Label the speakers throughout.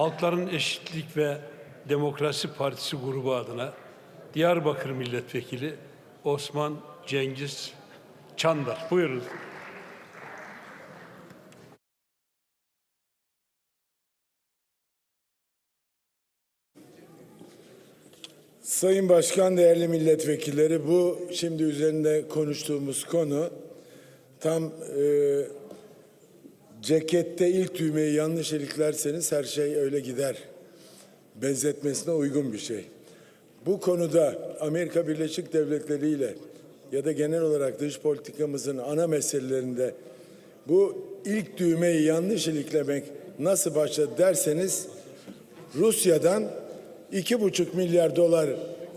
Speaker 1: Halkların Eşitlik ve Demokrasi Partisi grubu adına Diyarbakır Milletvekili Osman Cengiz Çandar. Buyurun.
Speaker 2: Sayın Başkan, değerli milletvekilleri, bu şimdi üzerinde konuştuğumuz konu tam e, cekette ilk düğmeyi yanlış iliklerseniz her şey öyle gider. Benzetmesine uygun bir şey. Bu konuda Amerika Birleşik Devletleri ile ya da genel olarak dış politikamızın ana meselelerinde bu ilk düğmeyi yanlış iliklemek nasıl başladı derseniz Rusya'dan iki buçuk milyar dolar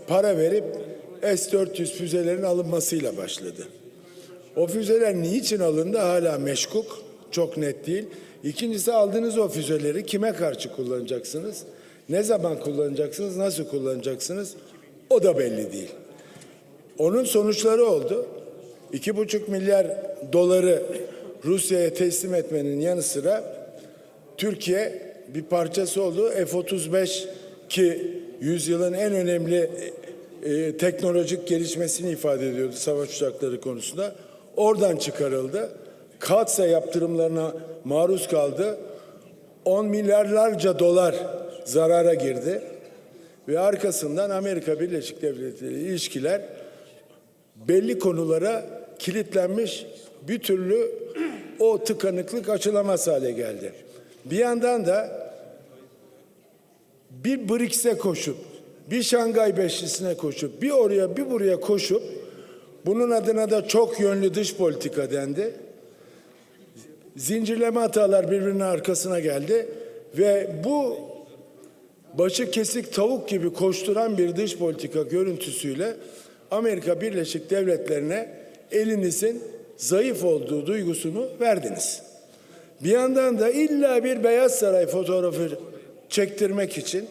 Speaker 2: para verip S-400 füzelerin alınmasıyla başladı. O füzeler niçin alındı hala meşkuk, çok net değil. İkincisi aldığınız o füzeleri kime karşı kullanacaksınız? Ne zaman kullanacaksınız, nasıl kullanacaksınız? O da belli değil. Onun sonuçları oldu. İki buçuk milyar doları Rusya'ya teslim etmenin yanı sıra Türkiye bir parçası oldu. F-35 ki yüzyılın en önemli e, teknolojik gelişmesini ifade ediyordu savaş uçakları konusunda. Oradan çıkarıldı. Katsa yaptırımlarına maruz kaldı. 10 milyarlarca dolar zarara girdi. Ve arkasından Amerika Birleşik Devletleri ilişkiler belli konulara kilitlenmiş bir türlü o tıkanıklık açılamaz hale geldi. Bir yandan da bir BRICS'e koşup, bir Şangay Beşlisi'ne koşup, bir oraya bir buraya koşup, bunun adına da çok yönlü dış politika dendi. Zincirleme hatalar birbirinin arkasına geldi ve bu başı kesik tavuk gibi koşturan bir dış politika görüntüsüyle Amerika Birleşik Devletleri'ne elinizin zayıf olduğu duygusunu verdiniz. Bir yandan da illa bir Beyaz Saray fotoğrafı çektirmek için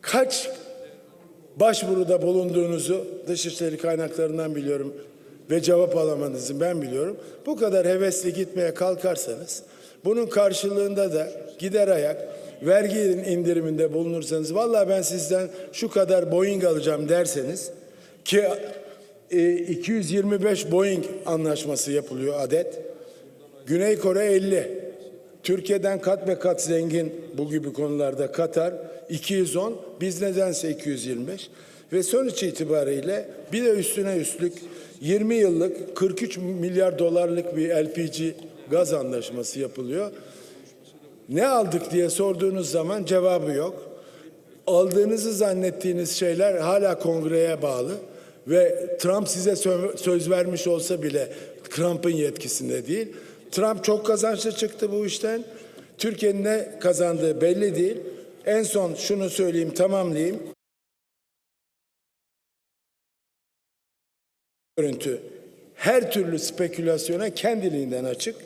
Speaker 2: kaç başvuruda bulunduğunuzu dışişleri kaynaklarından biliyorum ve cevap alamadığınızı ben biliyorum. Bu kadar hevesli gitmeye kalkarsanız bunun karşılığında da gider ayak vergi indiriminde bulunursanız vallahi ben sizden şu kadar Boeing alacağım derseniz ki e, 225 Boeing anlaşması yapılıyor adet. Güney Kore 50. Türkiye'den kat ve kat zengin bu gibi konularda Katar 210, biz nedense 225 ve sonuç itibariyle bir de üstüne üstlük 20 yıllık 43 milyar dolarlık bir LPG gaz anlaşması yapılıyor. Ne aldık diye sorduğunuz zaman cevabı yok. Aldığınızı zannettiğiniz şeyler hala kongreye bağlı ve Trump size sö- söz vermiş olsa bile Trump'ın yetkisinde değil. Trump çok kazançlı çıktı bu işten. Türkiye'nin ne kazandığı belli değil. En son şunu söyleyeyim, tamamlayayım. Görüntü her türlü spekülasyona kendiliğinden açık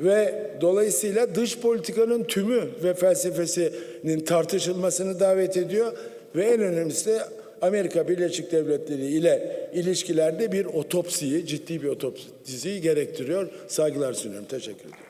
Speaker 2: ve dolayısıyla dış politikanın tümü ve felsefesinin tartışılmasını davet ediyor ve en önemlisi de Amerika Birleşik Devletleri ile ilişkilerde bir otopsiyi, ciddi bir otopsiyi gerektiriyor. Saygılar sunuyorum. Teşekkür ederim.